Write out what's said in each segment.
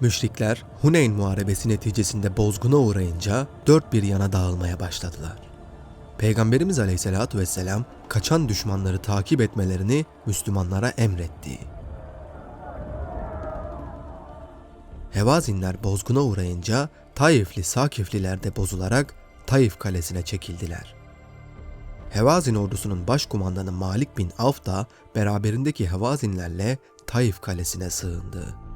Müşrikler Huneyn Muharebesi neticesinde bozguna uğrayınca dört bir yana dağılmaya başladılar. Peygamberimiz Aleyhisselatü Vesselam kaçan düşmanları takip etmelerini Müslümanlara emretti. Hevazinler bozguna uğrayınca Taifli Sakifliler de bozularak Taif kalesine çekildiler. Hevazin ordusunun başkumandanı Malik bin Avf da beraberindeki Hevazinlerle Taif kalesine sığındı.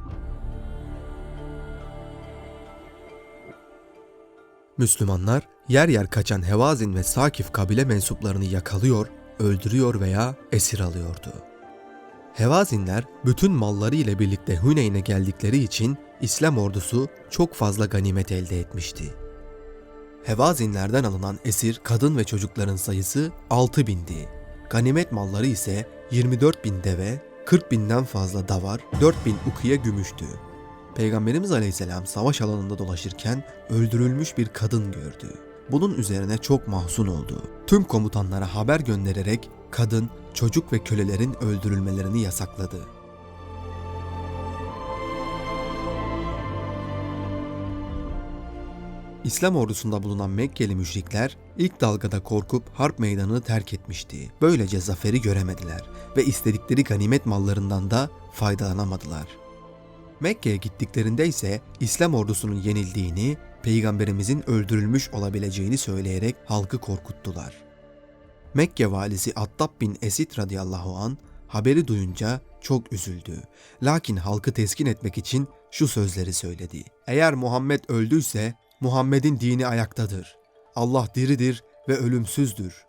Müslümanlar yer yer kaçan Hevazin ve Sakif kabile mensuplarını yakalıyor, öldürüyor veya esir alıyordu. Hevazinler bütün malları ile birlikte Hüneyn'e geldikleri için İslam ordusu çok fazla ganimet elde etmişti. Hevazinlerden alınan esir kadın ve çocukların sayısı 6 bindi. Ganimet malları ise 24 bin deve, 40 binden fazla davar, 4 bin ukiye gümüştü. Peygamberimiz Aleyhisselam savaş alanında dolaşırken öldürülmüş bir kadın gördü. Bunun üzerine çok mahzun oldu. Tüm komutanlara haber göndererek kadın, çocuk ve kölelerin öldürülmelerini yasakladı. İslam ordusunda bulunan Mekkeli müşrikler ilk dalgada korkup harp meydanını terk etmişti. Böylece zaferi göremediler ve istedikleri ganimet mallarından da faydalanamadılar. Mekke'ye gittiklerinde ise İslam ordusunun yenildiğini, peygamberimizin öldürülmüş olabileceğini söyleyerek halkı korkuttular. Mekke valisi Attab bin Esid radıyallahu an haberi duyunca çok üzüldü. Lakin halkı teskin etmek için şu sözleri söyledi. Eğer Muhammed öldüyse Muhammed'in dini ayaktadır. Allah diridir ve ölümsüzdür.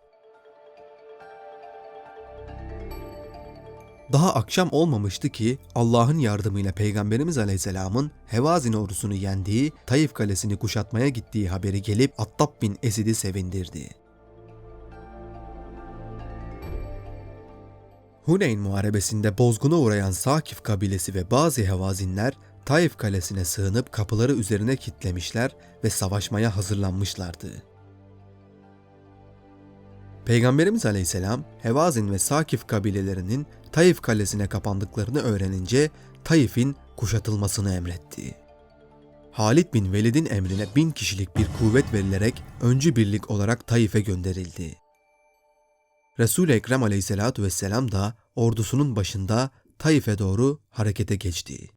Daha akşam olmamıştı ki Allah'ın yardımıyla Peygamberimiz Aleyhisselam'ın Hevazin ordusunu yendiği, Taif kalesini kuşatmaya gittiği haberi gelip Attab bin Esid'i sevindirdi. Huneyn Muharebesi'nde bozguna uğrayan Sakif kabilesi ve bazı Hevazinler Taif kalesine sığınıp kapıları üzerine kilitlemişler ve savaşmaya hazırlanmışlardı. Peygamberimiz Aleyhisselam, Hevazin ve Sakif kabilelerinin Taif kalesine kapandıklarını öğrenince Taif'in kuşatılmasını emretti. Halid bin Velid'in emrine bin kişilik bir kuvvet verilerek öncü birlik olarak Taif'e gönderildi. Resul-i Ekrem aleyhissalatu vesselam da ordusunun başında Taif'e doğru harekete geçti.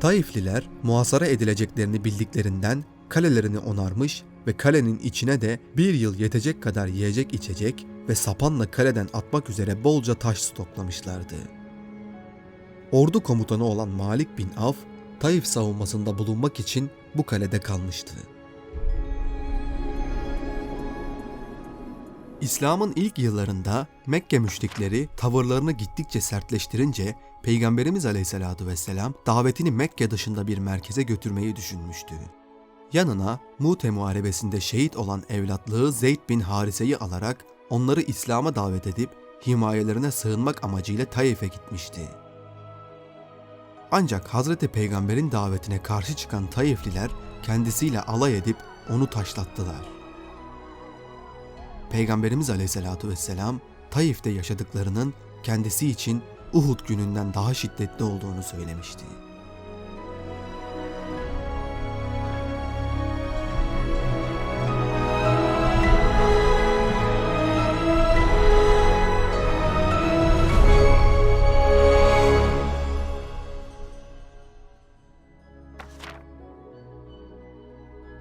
Taifliler muhasara edileceklerini bildiklerinden kalelerini onarmış ve kalenin içine de bir yıl yetecek kadar yiyecek içecek ve sapanla kaleden atmak üzere bolca taş stoklamışlardı. Ordu komutanı olan Malik bin Av, Taif savunmasında bulunmak için bu kalede kalmıştı. İslam'ın ilk yıllarında Mekke müşrikleri tavırlarını gittikçe sertleştirince Peygamberimiz Aleyhisselatü Vesselam davetini Mekke dışında bir merkeze götürmeyi düşünmüştü. Yanına Mute Muharebesi'nde şehit olan evlatlığı Zeyd bin Harise'yi alarak onları İslam'a davet edip himayelerine sığınmak amacıyla Taif'e gitmişti. Ancak Hazreti Peygamber'in davetine karşı çıkan Taifliler kendisiyle alay edip onu taşlattılar. Peygamberimiz Aleyhisselatü Vesselam Taif'te yaşadıklarının kendisi için Uhud gününden daha şiddetli olduğunu söylemişti.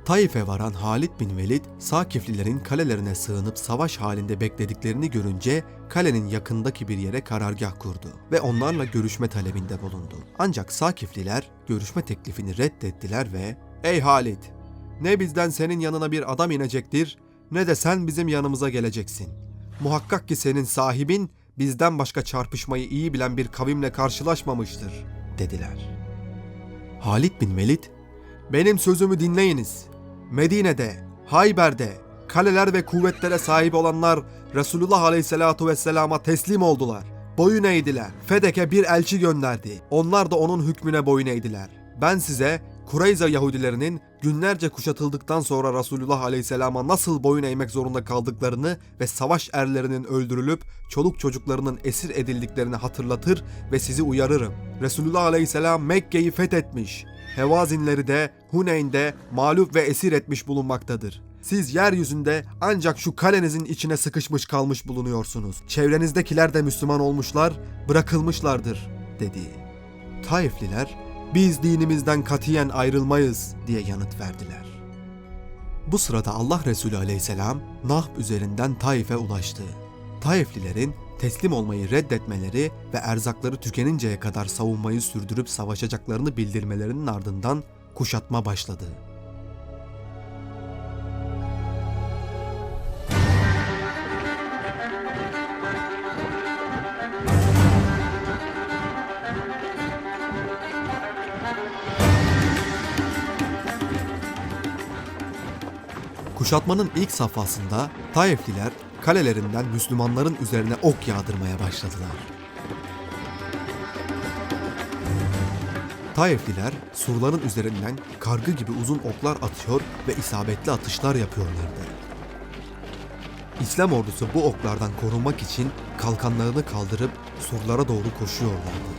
Taif'e varan Halid bin Velid, Sakiflilerin kalelerine sığınıp savaş halinde beklediklerini görünce kalenin yakındaki bir yere karargah kurdu ve onlarla görüşme talebinde bulundu. Ancak Sakifliler görüşme teklifini reddettiler ve ''Ey Halid, ne bizden senin yanına bir adam inecektir ne de sen bizim yanımıza geleceksin. Muhakkak ki senin sahibin bizden başka çarpışmayı iyi bilen bir kavimle karşılaşmamıştır.'' dediler. Halid bin Velid, ''Benim sözümü dinleyiniz.'' Medine'de, Hayber'de, kaleler ve kuvvetlere sahip olanlar Resulullah Aleyhisselatu Vesselam'a teslim oldular. Boyun eğdiler. Fedek'e bir elçi gönderdi. Onlar da onun hükmüne boyun eğdiler. Ben size Kureyza Yahudilerinin günlerce kuşatıldıktan sonra Resulullah Aleyhisselam'a nasıl boyun eğmek zorunda kaldıklarını ve savaş erlerinin öldürülüp çoluk çocuklarının esir edildiklerini hatırlatır ve sizi uyarırım. Resulullah Aleyhisselam Mekke'yi fethetmiş. Hevazinleri de Huneyn'de mağlup ve esir etmiş bulunmaktadır. Siz yeryüzünde ancak şu kalenizin içine sıkışmış kalmış bulunuyorsunuz. Çevrenizdekiler de Müslüman olmuşlar, bırakılmışlardır, dedi. Taifliler, biz dinimizden katiyen ayrılmayız diye yanıt verdiler. Bu sırada Allah Resulü aleyhisselam Nahb üzerinden Taif'e ulaştı. Taiflilerin teslim olmayı reddetmeleri ve erzakları tükeninceye kadar savunmayı sürdürüp savaşacaklarını bildirmelerinin ardından kuşatma başladı. Kuşatmanın ilk safhasında Taifliler kalelerinden Müslümanların üzerine ok yağdırmaya başladılar. Taifliler surların üzerinden kargı gibi uzun oklar atıyor ve isabetli atışlar yapıyorlardı. İslam ordusu bu oklardan korunmak için kalkanlarını kaldırıp surlara doğru koşuyorlardı.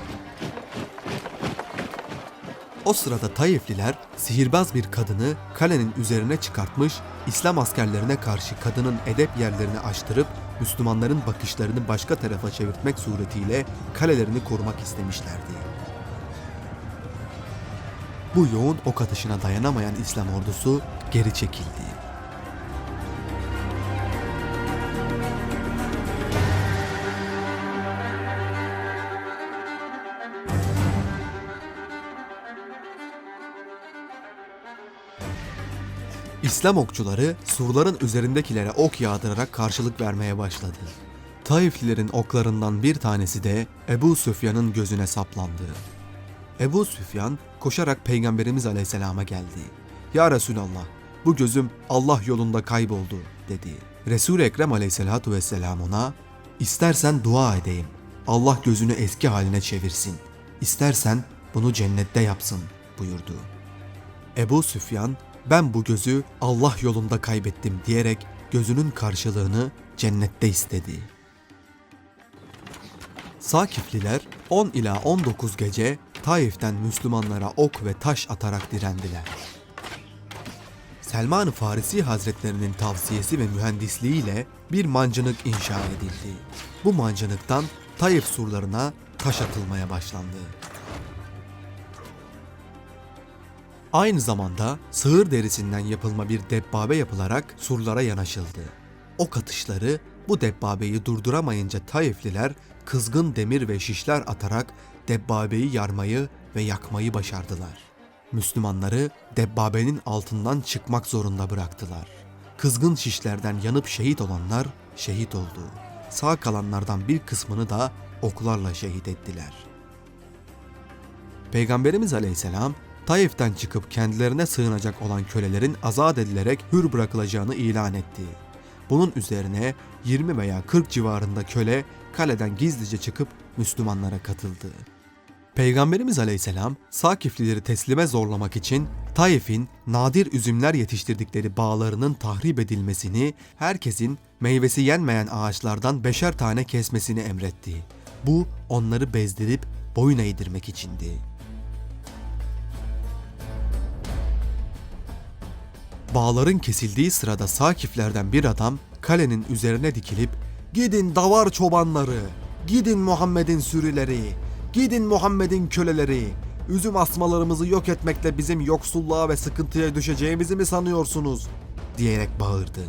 O sırada Taifliler sihirbaz bir kadını kalenin üzerine çıkartmış, İslam askerlerine karşı kadının edep yerlerini açtırıp Müslümanların bakışlarını başka tarafa çevirtmek suretiyle kalelerini korumak istemişlerdi. Bu yoğun ok atışına dayanamayan İslam ordusu geri çekildi. İslam okçuları surların üzerindekilere ok yağdırarak karşılık vermeye başladı. Taiflilerin oklarından bir tanesi de Ebu Süfyan'ın gözüne saplandı. Ebu Süfyan koşarak Peygamberimiz Aleyhisselam'a geldi. Ya Resulallah bu gözüm Allah yolunda kayboldu dedi. Resul-i Ekrem Aleyhisselatu Vesselam ona istersen dua edeyim. Allah gözünü eski haline çevirsin. İstersen bunu cennette yapsın buyurdu. Ebu Süfyan ben bu gözü Allah yolunda kaybettim diyerek gözünün karşılığını cennette istedi. Sakifliler 10 ila 19 gece Taif'ten Müslümanlara ok ve taş atarak direndiler. Selman-ı Farisi Hazretlerinin tavsiyesi ve mühendisliğiyle bir mancınık inşa edildi. Bu mancınıktan Taif surlarına taş atılmaya başlandı. Aynı zamanda sığır derisinden yapılma bir debbabe yapılarak surlara yanaşıldı. Ok atışları bu debbabeyi durduramayınca Taifliler kızgın demir ve şişler atarak debbabeyi yarmayı ve yakmayı başardılar. Müslümanları debbabenin altından çıkmak zorunda bıraktılar. Kızgın şişlerden yanıp şehit olanlar şehit oldu. Sağ kalanlardan bir kısmını da oklarla şehit ettiler. Peygamberimiz Aleyhisselam Taif'ten çıkıp kendilerine sığınacak olan kölelerin azat edilerek hür bırakılacağını ilan etti. Bunun üzerine 20 veya 40 civarında köle kaleden gizlice çıkıp Müslümanlara katıldı. Peygamberimiz Aleyhisselam Sakiflileri teslime zorlamak için Taif'in nadir üzümler yetiştirdikleri bağlarının tahrip edilmesini, herkesin meyvesi yenmeyen ağaçlardan beşer tane kesmesini emretti. Bu onları bezdirip boyun eğdirmek içindi. Bağların kesildiği sırada Sakiflerden bir adam kalenin üzerine dikilip "Gidin davar çobanları, gidin Muhammed'in sürüleri, gidin Muhammed'in köleleri. Üzüm asmalarımızı yok etmekle bizim yoksulluğa ve sıkıntıya düşeceğimizi mi sanıyorsunuz?" diyerek bağırdı.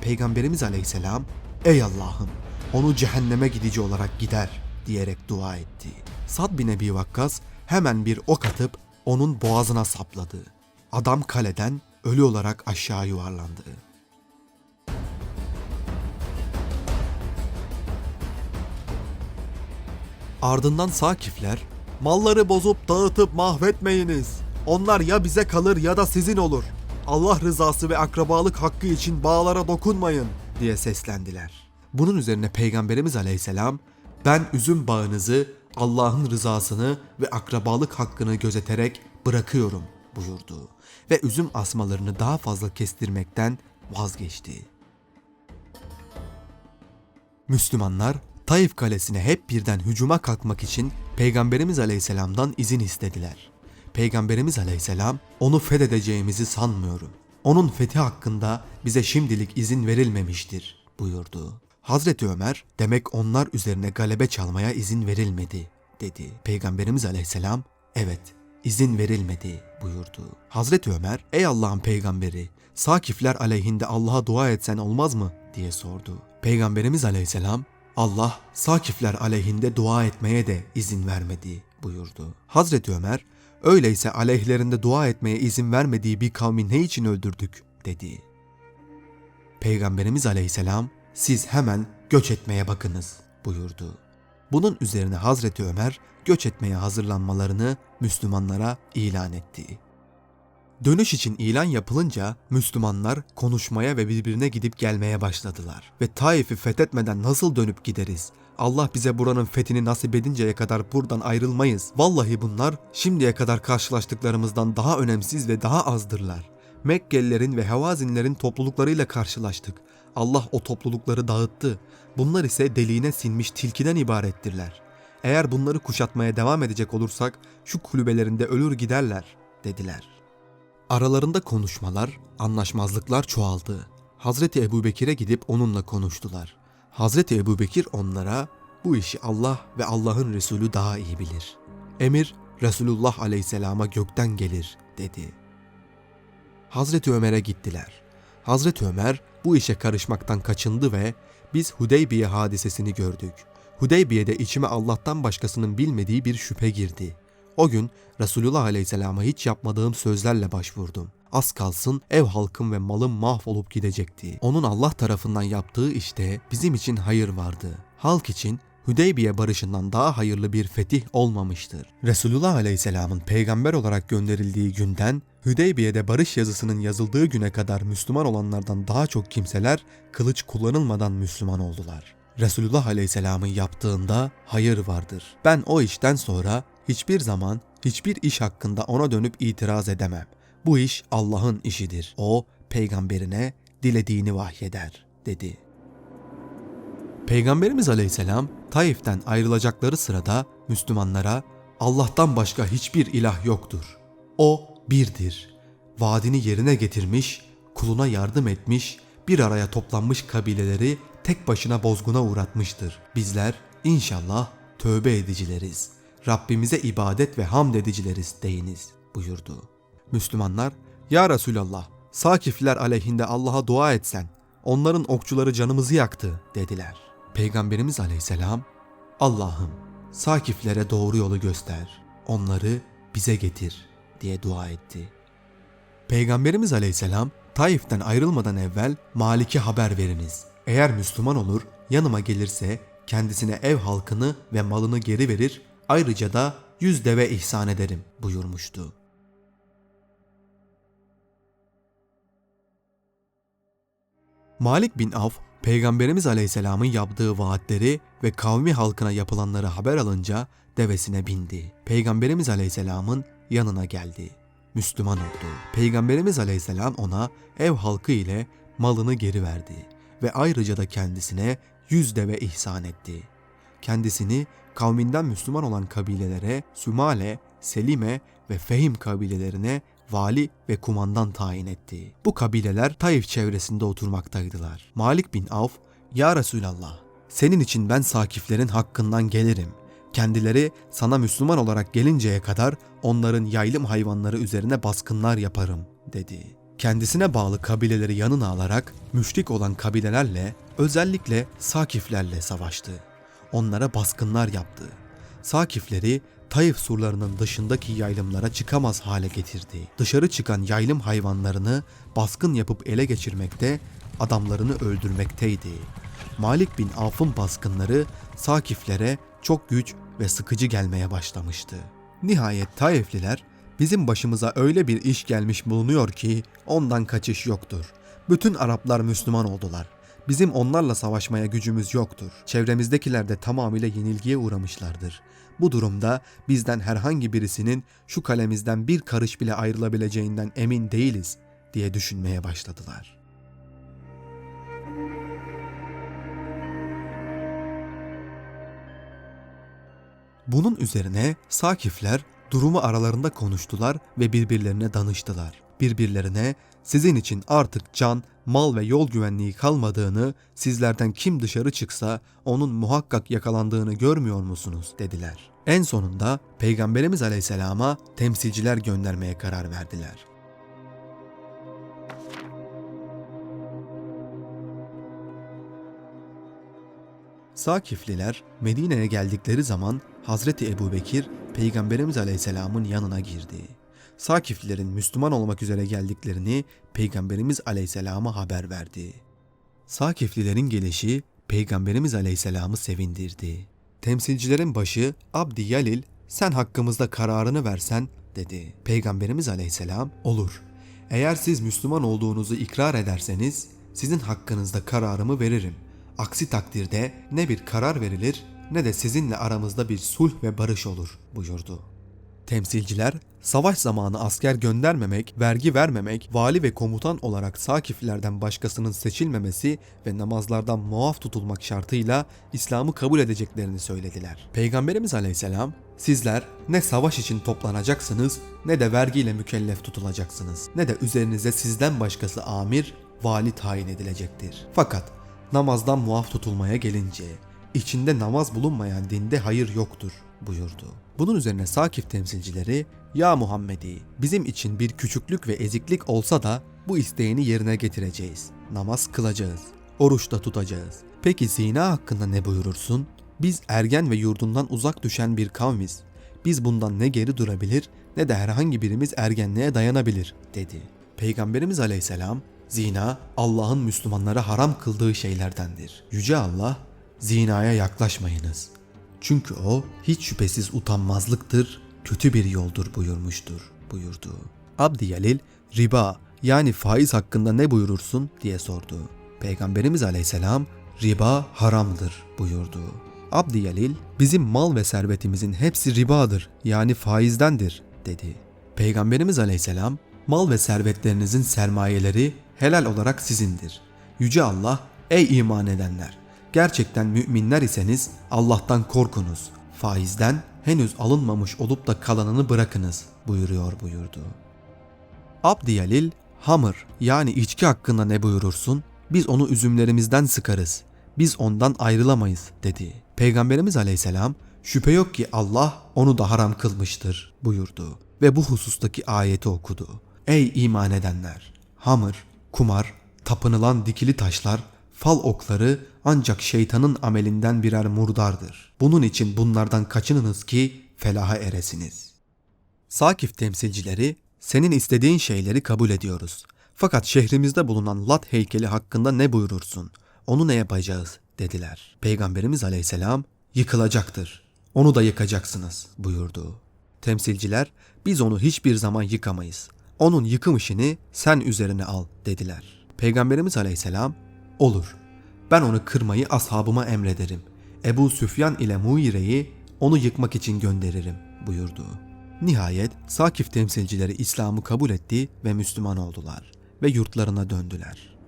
Peygamberimiz Aleyhisselam "Ey Allah'ım, onu cehenneme gidici olarak gider." diyerek dua etti. Sad bin Ebi Vakkas hemen bir ok atıp onun boğazına sapladı. Adam kaleden ölü olarak aşağı yuvarlandı. Ardından Sakifler, malları bozup dağıtıp mahvetmeyiniz. Onlar ya bize kalır ya da sizin olur. Allah rızası ve akrabalık hakkı için bağlara dokunmayın diye seslendiler. Bunun üzerine Peygamberimiz Aleyhisselam, ben üzüm bağınızı Allah'ın rızasını ve akrabalık hakkını gözeterek bırakıyorum buyurdu ve üzüm asmalarını daha fazla kestirmekten vazgeçti. Müslümanlar Taif kalesine hep birden hücuma kalkmak için Peygamberimiz Aleyhisselam'dan izin istediler. Peygamberimiz Aleyhisselam onu fethedeceğimizi sanmıyorum. Onun fethi hakkında bize şimdilik izin verilmemiştir buyurdu. Hazreti Ömer demek onlar üzerine galebe çalmaya izin verilmedi dedi. Peygamberimiz Aleyhisselam evet izin verilmedi buyurdu. Hazreti Ömer ey Allah'ın peygamberi Sakifler aleyhinde Allah'a dua etsen olmaz mı diye sordu. Peygamberimiz Aleyhisselam Allah Sakifler aleyhinde dua etmeye de izin vermedi buyurdu. Hazreti Ömer öyleyse aleyhlerinde dua etmeye izin vermediği bir kavmi ne için öldürdük dedi. Peygamberimiz Aleyhisselam siz hemen göç etmeye bakınız buyurdu. Bunun üzerine Hazreti Ömer göç etmeye hazırlanmalarını Müslümanlara ilan etti. Dönüş için ilan yapılınca Müslümanlar konuşmaya ve birbirine gidip gelmeye başladılar. Ve Taif'i fethetmeden nasıl dönüp gideriz? Allah bize buranın fethini nasip edinceye kadar buradan ayrılmayız. Vallahi bunlar şimdiye kadar karşılaştıklarımızdan daha önemsiz ve daha azdırlar. Mekkelilerin ve Hevazinlerin topluluklarıyla karşılaştık. Allah o toplulukları dağıttı. Bunlar ise deliğine sinmiş tilkiden ibarettirler. Eğer bunları kuşatmaya devam edecek olursak şu kulübelerinde ölür giderler dediler. Aralarında konuşmalar, anlaşmazlıklar çoğaldı. Hazreti Ebubekir'e gidip onunla konuştular. Hazreti Ebubekir onlara bu işi Allah ve Allah'ın Resulü daha iyi bilir. Emir Resulullah Aleyhisselam'a gökten gelir dedi. Hazreti Ömer'e gittiler. Hazreti Ömer bu işe karışmaktan kaçındı ve biz Hudeybiye hadisesini gördük. Hudeybiye'de içime Allah'tan başkasının bilmediği bir şüphe girdi. O gün Resulullah Aleyhisselam'a hiç yapmadığım sözlerle başvurdum. Az kalsın ev halkım ve malım mahvolup gidecekti. Onun Allah tarafından yaptığı işte bizim için hayır vardı. Halk için Hüdeybiye barışından daha hayırlı bir fetih olmamıştır. Resulullah Aleyhisselam'ın peygamber olarak gönderildiği günden Hüdeybiye'de barış yazısının yazıldığı güne kadar Müslüman olanlardan daha çok kimseler kılıç kullanılmadan Müslüman oldular. Resulullah Aleyhisselam'ın yaptığında hayır vardır. Ben o işten sonra hiçbir zaman hiçbir iş hakkında ona dönüp itiraz edemem. Bu iş Allah'ın işidir. O peygamberine dilediğini vahyeder dedi. Peygamberimiz Aleyhisselam Taif'ten ayrılacakları sırada Müslümanlara Allah'tan başka hiçbir ilah yoktur. O birdir. Vaadini yerine getirmiş, kuluna yardım etmiş, bir araya toplanmış kabileleri tek başına bozguna uğratmıştır. Bizler inşallah tövbe edicileriz. Rabbimize ibadet ve hamd edicileriz deyiniz buyurdu. Müslümanlar, Ya Resulallah, Sakifler aleyhinde Allah'a dua etsen, onların okçuları canımızı yaktı dediler. Peygamberimiz aleyhisselam, Allah'ım Sakiflere doğru yolu göster, onları bize getir diye dua etti. Peygamberimiz aleyhisselam, Taif'ten ayrılmadan evvel Malik'e haber veriniz. Eğer Müslüman olur, yanıma gelirse kendisine ev halkını ve malını geri verir, ayrıca da yüz deve ihsan ederim buyurmuştu. Malik bin Avf, Peygamberimiz Aleyhisselam'ın yaptığı vaatleri ve kavmi halkına yapılanları haber alınca devesine bindi. Peygamberimiz Aleyhisselam'ın yanına geldi. Müslüman oldu. Peygamberimiz Aleyhisselam ona ev halkı ile malını geri verdi ve ayrıca da kendisine yüz deve ihsan etti. Kendisini kavminden Müslüman olan kabilelere Sümale, Selime ve Fehim kabilelerine vali ve kumandan tayin etti. Bu kabileler Taif çevresinde oturmaktaydılar. Malik bin Avf, Ya Resulallah, senin için ben Sakiflerin hakkından gelirim. Kendileri sana Müslüman olarak gelinceye kadar onların yaylım hayvanları üzerine baskınlar yaparım, dedi. Kendisine bağlı kabileleri yanına alarak müşrik olan kabilelerle özellikle Sakiflerle savaştı. Onlara baskınlar yaptı. Sakifleri Taif surlarının dışındaki yaylımlara çıkamaz hale getirdi. Dışarı çıkan yaylım hayvanlarını baskın yapıp ele geçirmekte, adamlarını öldürmekteydi. Malik bin Avf'ın baskınları Sakiflere çok güç ve sıkıcı gelmeye başlamıştı. Nihayet Taifliler bizim başımıza öyle bir iş gelmiş bulunuyor ki ondan kaçış yoktur. Bütün Araplar Müslüman oldular. Bizim onlarla savaşmaya gücümüz yoktur. Çevremizdekiler de tamamıyla yenilgiye uğramışlardır. Bu durumda bizden herhangi birisinin şu kalemizden bir karış bile ayrılabileceğinden emin değiliz diye düşünmeye başladılar. Bunun üzerine Sakifler durumu aralarında konuştular ve birbirlerine danıştılar. Birbirlerine sizin için artık can, mal ve yol güvenliği kalmadığını, sizlerden kim dışarı çıksa onun muhakkak yakalandığını görmüyor musunuz dediler. En sonunda Peygamberimiz Aleyhisselam'a temsilciler göndermeye karar verdiler. Sakifliler Medine'ye geldikleri zaman Hazreti Ebubekir Peygamberimiz Aleyhisselam'ın yanına girdi. Sakiflilerin Müslüman olmak üzere geldiklerini Peygamberimiz Aleyhisselam'a haber verdi. Sakiflilerin gelişi Peygamberimiz Aleyhisselam'ı sevindirdi. Temsilcilerin başı Abdi Yalil sen hakkımızda kararını versen dedi. Peygamberimiz Aleyhisselam olur. Eğer siz Müslüman olduğunuzu ikrar ederseniz sizin hakkınızda kararımı veririm. Aksi takdirde ne bir karar verilir ne de sizinle aramızda bir sulh ve barış olur buyurdu. Temsilciler, savaş zamanı asker göndermemek, vergi vermemek, vali ve komutan olarak Sakiflerden başkasının seçilmemesi ve namazlardan muaf tutulmak şartıyla İslam'ı kabul edeceklerini söylediler. Peygamberimiz Aleyhisselam, sizler ne savaş için toplanacaksınız ne de vergiyle mükellef tutulacaksınız. Ne de üzerinize sizden başkası amir, vali tayin edilecektir. Fakat namazdan muaf tutulmaya gelince içinde namaz bulunmayan dinde hayır yoktur buyurdu. Bunun üzerine Sakif temsilcileri ya Muhammedi bizim için bir küçüklük ve eziklik olsa da bu isteğini yerine getireceğiz. Namaz kılacağız. Oruç da tutacağız. Peki zina hakkında ne buyurursun? Biz ergen ve yurdundan uzak düşen bir kavmiz. Biz bundan ne geri durabilir ne de herhangi birimiz ergenliğe dayanabilir dedi. Peygamberimiz aleyhisselam zina Allah'ın Müslümanlara haram kıldığı şeylerdendir. Yüce Allah zinaya yaklaşmayınız. Çünkü o hiç şüphesiz utanmazlıktır, kötü bir yoldur buyurmuştur buyurdu. Abdi Yalil riba yani faiz hakkında ne buyurursun diye sordu. Peygamberimiz aleyhisselam riba haramdır buyurdu. Abdi Yalil bizim mal ve servetimizin hepsi ribadır yani faizdendir dedi. Peygamberimiz aleyhisselam mal ve servetlerinizin sermayeleri helal olarak sizindir. Yüce Allah ey iman edenler gerçekten müminler iseniz Allah'tan korkunuz. Faizden henüz alınmamış olup da kalanını bırakınız buyuruyor buyurdu. Abdi Yalil, hamır yani içki hakkında ne buyurursun? Biz onu üzümlerimizden sıkarız. Biz ondan ayrılamayız dedi. Peygamberimiz aleyhisselam şüphe yok ki Allah onu da haram kılmıştır buyurdu. Ve bu husustaki ayeti okudu. Ey iman edenler! Hamır, kumar, tapınılan dikili taşlar, fal okları ancak şeytanın amelinden birer murdardır. Bunun için bunlardan kaçınınız ki felaha eresiniz. Sakif temsilcileri senin istediğin şeyleri kabul ediyoruz. Fakat şehrimizde bulunan Lat heykeli hakkında ne buyurursun? Onu ne yapacağız? dediler. Peygamberimiz aleyhisselam yıkılacaktır. Onu da yıkacaksınız buyurdu. Temsilciler biz onu hiçbir zaman yıkamayız. Onun yıkım işini sen üzerine al dediler. Peygamberimiz aleyhisselam olur ben onu kırmayı ashabıma emrederim. Ebu Süfyan ile Muire'yi onu yıkmak için gönderirim buyurdu. Nihayet Sakif temsilcileri İslam'ı kabul etti ve Müslüman oldular ve yurtlarına döndüler.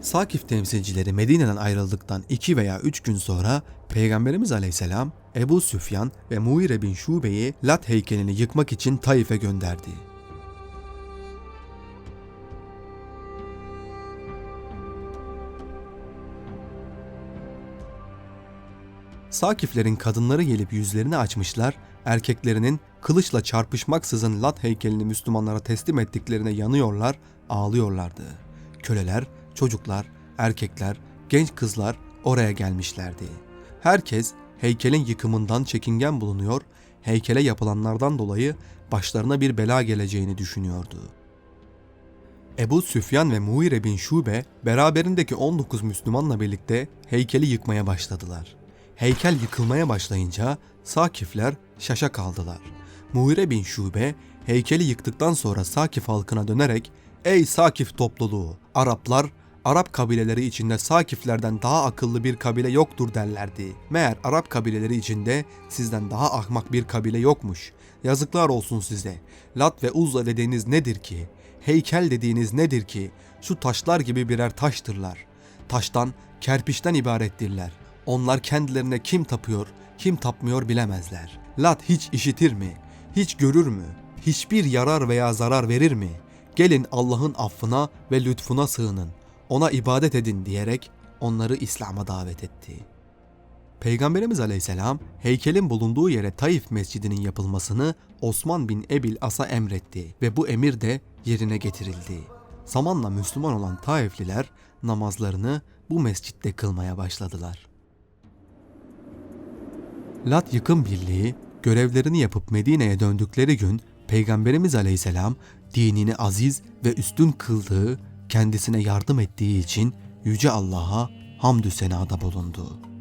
Sakif temsilcileri Medine'den ayrıldıktan iki veya üç gün sonra Peygamberimiz Aleyhisselam Ebu Süfyan ve Muire bin Şube'yi Lat heykelini yıkmak için Taif'e gönderdi. Sakiflerin kadınları gelip yüzlerini açmışlar, erkeklerinin kılıçla çarpışmaksızın Lat heykelini Müslümanlara teslim ettiklerine yanıyorlar, ağlıyorlardı. Köleler, çocuklar, erkekler, genç kızlar oraya gelmişlerdi. Herkes heykelin yıkımından çekingen bulunuyor, heykele yapılanlardan dolayı başlarına bir bela geleceğini düşünüyordu. Ebu Süfyan ve Muire bin Şube beraberindeki 19 Müslümanla birlikte heykeli yıkmaya başladılar. Heykel yıkılmaya başlayınca Sakifler şaşa kaldılar. Muhire bin Şube heykeli yıktıktan sonra Sakif halkına dönerek ''Ey Sakif topluluğu! Araplar Arap kabileleri içinde Sakiflerden daha akıllı bir kabile yoktur derlerdi. Meğer Arap kabileleri içinde sizden daha ahmak bir kabile yokmuş. Yazıklar olsun size. Lat ve Uzza dediğiniz nedir ki? Heykel dediğiniz nedir ki? Şu taşlar gibi birer taştırlar. Taştan, kerpiçten ibarettirler. Onlar kendilerine kim tapıyor, kim tapmıyor bilemezler. Lat hiç işitir mi? Hiç görür mü? Hiçbir yarar veya zarar verir mi? Gelin Allah'ın affına ve lütfuna sığının. Ona ibadet edin diyerek onları İslam'a davet etti. Peygamberimiz Aleyhisselam heykelin bulunduğu yere Taif Mescidi'nin yapılmasını Osman bin Ebil As'a emretti ve bu emir de yerine getirildi. Zamanla Müslüman olan Taifliler namazlarını bu mescitte kılmaya başladılar. Lat yıkım birliği görevlerini yapıp Medine'ye döndükleri gün Peygamberimiz Aleyhisselam dinini aziz ve üstün kıldığı, kendisine yardım ettiği için Yüce Allah'a hamdü senada bulundu.